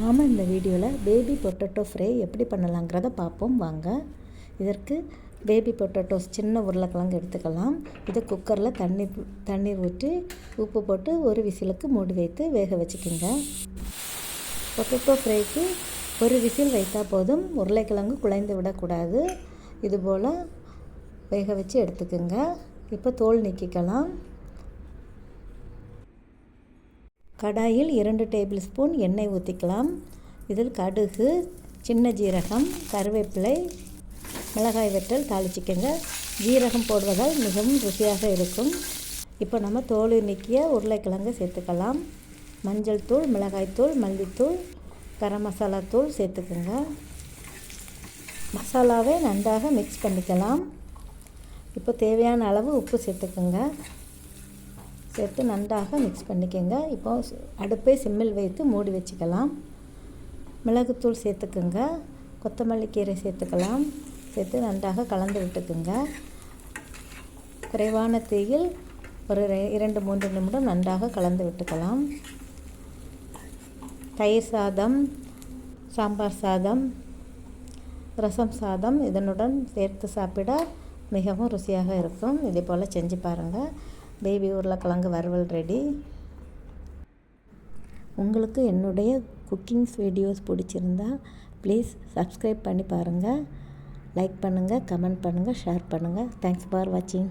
நாம் இந்த வீடியோவில் பேபி பொட்டேட்டோ ஃப்ரை எப்படி பண்ணலாங்கிறத பார்ப்போம் வாங்க. இதற்கு பேபி பொட்டேட்டோஸ் சின்ன உருளைக்கிழங்கு எடுத்துக்கலாம். இதை குக்கரில் தண்ணி தண்ணீர் ஊற்றி உப்பு போட்டு ஒரு விசிலுக்கு மூடி வைத்து வேக வச்சுக்கோங்க. பொட்டேட்டோ ஃப்ரைக்கு ஒரு விசில் வைத்தால் போதும். உருளைக்கிழங்கு குழைந்து விடக்கூடாது. இதுபோல் வேக வச்சு எடுத்துக்கோங்க. இப்போ தோல் நீக்கிக்கலாம். கடாயில் இரண்டு டேபிள் ஸ்பூன் எண்ணெய் ஊற்றிக்கலாம் இதில் கடுகு சின்ன ஜீரகம் கருவேப்பிலை மிளகாய் வெட்டல் தாளிச்சிக்கோங்க. ஜீரகம் போடுவதால் மிகவும் ருசியாக இருக்கும். இப்போ நம்ம தோல் நீக்கிய உருளைக்கிழங்கு சேர்த்துக்கலாம். மஞ்சள் தூள் மிளகாய்த்தூள் மல்லித்தூள் கரம் மசாலா தூள் சேர்த்துக்குங்க. மசாலாவை நன்றாக மிக்ஸ் பண்ணிக்கலாம். இப்போ தேவையான அளவு உப்பு சேர்த்துக்குங்க. சேர்த்து நன்றாக மிக்ஸ் பண்ணிக்கோங்க. இப்போ அடுப்பை சிம்மில் வைத்து மூடி வச்சுக்கலாம். மிளகுத்தூள் சேர்த்துக்குங்க. கொத்தமல்லி கீரை சேர்த்துக்கலாம். சேர்த்து நன்றாக கலந்து விட்டுக்குங்க. குறைவான தீயில் ஒரு இரண்டு மூன்று நிமிடம் நன்றாக கலந்து விட்டுக்கலாம். தயிர் சாதம் சாம்பார் சாதம் ரசம் சாதம் இதனுடன் சேர்த்து சாப்பிட மிகவும் ருசியாக இருக்கும். இதே போல் செஞ்சு பாருங்கள் பேபி உருளைக்கிழங்கு வறுவல் ரெடி. உங்களுக்கு என்னுடைய குக்கிங்ஸ் வீடியோஸ் பிடிச்சிருந்தா ப்ளீஸ் சப்ஸ்கிரைப் பண்ணி பாருங்கள் லைக் பண்ணுங்கள் கமெண்ட் பண்ணுங்கள் ஷேர் பண்ணுங்கள் தேங்க்ஸ் ஃபார் வாட்சிங்